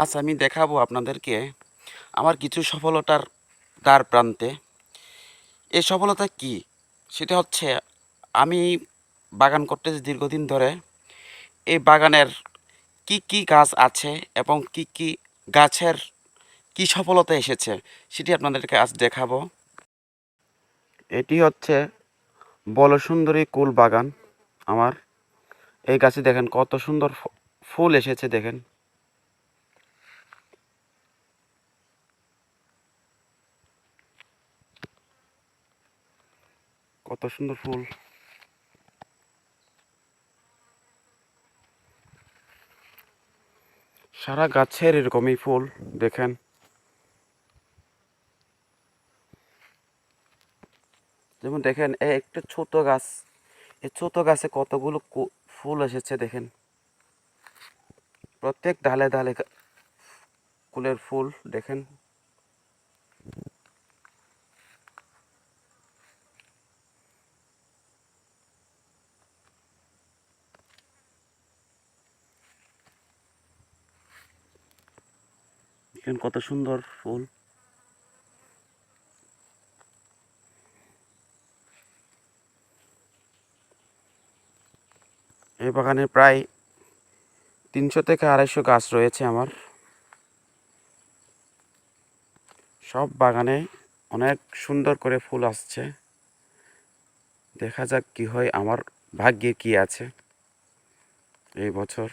আজ আমি দেখাবো আপনাদেরকে আমার কিছু সফলতার দ্বার প্রান্তে। এই সফলতা কি? সেটা হচ্ছে আমি বাগান করতেছি দীর্ঘদিন ধরে এই বাগানের কি কি গাছ আছে এবং কি কি গাছের কি সফলতা এসেছে সেটি আপনাদেরকে আজ দেখাবো। এটি হচ্ছে বলসুন্দরী কুল বাগান। আমার এই গাছে দেখেন কত সুন্দর ফুল এসেছে দেখেন। কত সুন্দর ফুল। সারা গাছের এরকমই ফুল, দেখেন। যেমন দেখেন একটা ছোট গাছ। এই ছোট গাছে কতগুলো ফুল এসেছে, দেখেন। প্রত্যেক ডালে ডালে কুলের ফুল, দেখেন। দেখেন কত সুন্দর ফুল। এই বাগানে প্রায় তিনশো থেকে আড়াইশো গাছ রয়েছে আমার। সব বাগানে অনেক সুন্দর করে ফুল আসছে। দেখা যাক কি হয়, আমার ভাগ্যে কি আছে। এই বছর